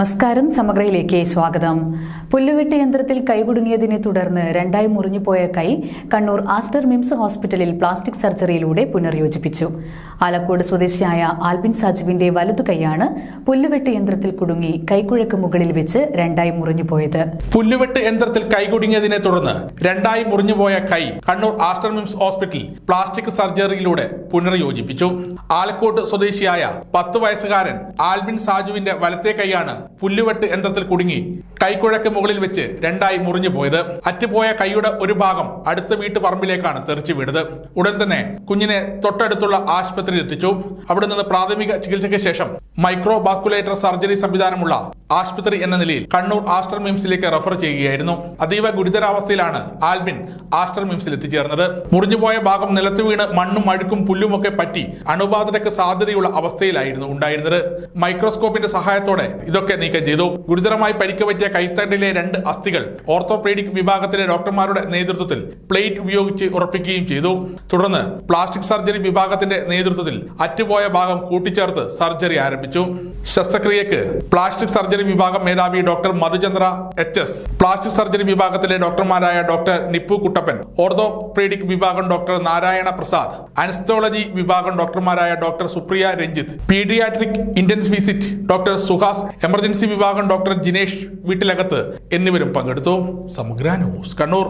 നമസ്കാരം സമഗ്രയിലേക്ക് സ്വാഗതം. പുല്ലുവെട്ട് യന്ത്രത്തിൽ കൈകുടുങ്ങിയതിനെ തുടർന്ന് രണ്ടായി മുറിഞ്ഞുപോയ കൈ കണ്ണൂർ ആസ്റ്റർ മിംസ് ഹോസ്പിറ്റലിൽ പ്ലാസ്റ്റിക് സർജറിയിലൂടെ പുനർയോജിപ്പിച്ചു. ആലക്കോട് സ്വദേശിയായ ആൽബിൻ സാജുവിന്റെ വലതു കൈയാണ് പുല്ലുവെട്ട് യന്ത്രത്തിൽ കുടുങ്ങി കൈക്കുഴക്ക് മുകളിൽ വെച്ച് രണ്ടായി മുറിഞ്ഞുപോയത്. പുല്ലുവെട്ട് യന്ത്രത്തിൽ കൈകുടുങ്ങിയതിനെ തുടർന്ന് രണ്ടായി മുറിഞ്ഞുപോയ കൈ കണ്ണൂർ ആസ്റ്റർ മിംസ് ഹോസ്പിറ്റലിൽ പ്ലാസ്റ്റിക് സർജറിയിലൂടെ പുനർയോജിപ്പിച്ചു. ആലക്കോട്ട് സ്വദേശിയായ പത്ത് വയസ്സുകാരൻ ആൽബിൻ സാജുവിന്റെ വലത്തെ കൈയാണ് പുല്ലുവെട്ട് യന്ത്രത്തിൽ കുടുങ്ങി. കൈക്കുഴക്ക് മുകളിൽ വെച്ച് രണ്ടായി മുറിഞ്ഞു പോയത്. അറ്റുപോയ കൈയുടെ ഒരു ഭാഗം അടുത്ത വീട്ടുപറമ്പിലേക്കാണ് തെറിച്ചു വീണത്. ഉടൻ തന്നെ കുഞ്ഞിനെ തൊട്ടടുത്തുള്ള ആശുപത്രിയിൽ എത്തിച്ചു. അവിടെ നിന്ന് പ്രാഥമിക ചികിത്സയ്ക്ക് ശേഷം മൈക്രോ ബാക്കുലേറ്റർ സർജറി സംവിധാനമുള്ള ആശുപത്രി എന്ന നിലയിൽ കണ്ണൂർ ആസ്റ്റർ മിംസിലേക്ക് റഫർ ചെയ്യുകയായിരുന്നു. അതീവ ഗുരുതരാവസ്ഥയിലാണ് ആൽബിൻ ആസ്റ്റർ മിംസിൽ എത്തിച്ചേർന്നത്. മുറിഞ്ഞുപോയ ഭാഗം നിലത്ത് വീണ് മണ്ണും അഴുക്കും പുല്ലുമൊക്കെ പറ്റി അണുബാധതയ്ക്ക് സാധ്യതയുള്ള അവസ്ഥയിലായിരുന്നു ഉണ്ടായിരുന്നത്. മൈക്രോസ്കോപ്പിന്റെ സഹായത്തോടെ ഇതൊക്കെ നീക്കം ചെയ്തു. ഗുരുതരമായി പരിക്ക് പറ്റിയ കൈത്തണ്ടിലെ രണ്ട് അസ്ഥികൾ ഓർത്തോപീഡിക് വിഭാഗത്തിലെ ഡോക്ടർമാരുടെ നേതൃത്വത്തിൽ പ്ലേറ്റ് ഉപയോഗിച്ച് ഉറപ്പിക്കുകയും ചെയ്തു. തുടർന്ന് പ്ലാസ്റ്റിക് സർജറി വിഭാഗത്തിന്റെ നേതൃത്വത്തിൽ അറ്റുപോയ ഭാഗം കൂട്ടിച്ചേർത്ത് സർജറി ആരംഭിച്ചു. ശസ്ത്രക്രിയക്ക് പ്ലാസ്റ്റിക് സർജറി വിഭാഗം മേധാവി doctor Madhuchandra H S plastic surgery വിഭാഗത്തിലെ ഡോക്ടർമാരായ ഡോക്ടർ നിപ്പു കുട്ടപ്പൻ ഓർത്തോപീഡിക് വിഭാഗം ഡോക്ടർ നാരായണ പ്രസാദ് അനസ്തോളജി വിഭാഗം ഡോക്ടർമാരായ doctor Supriya Ranjith paediatric intensivist doctor Suhas emergency വിഭാഗം ഡോക്ടർ ജിനേഷ് വീട്ടിലകത്ത് എന്നിവരും പങ്കെടുത്തു. സമഗ്ര ന്യൂസ് കണ്ണൂർ.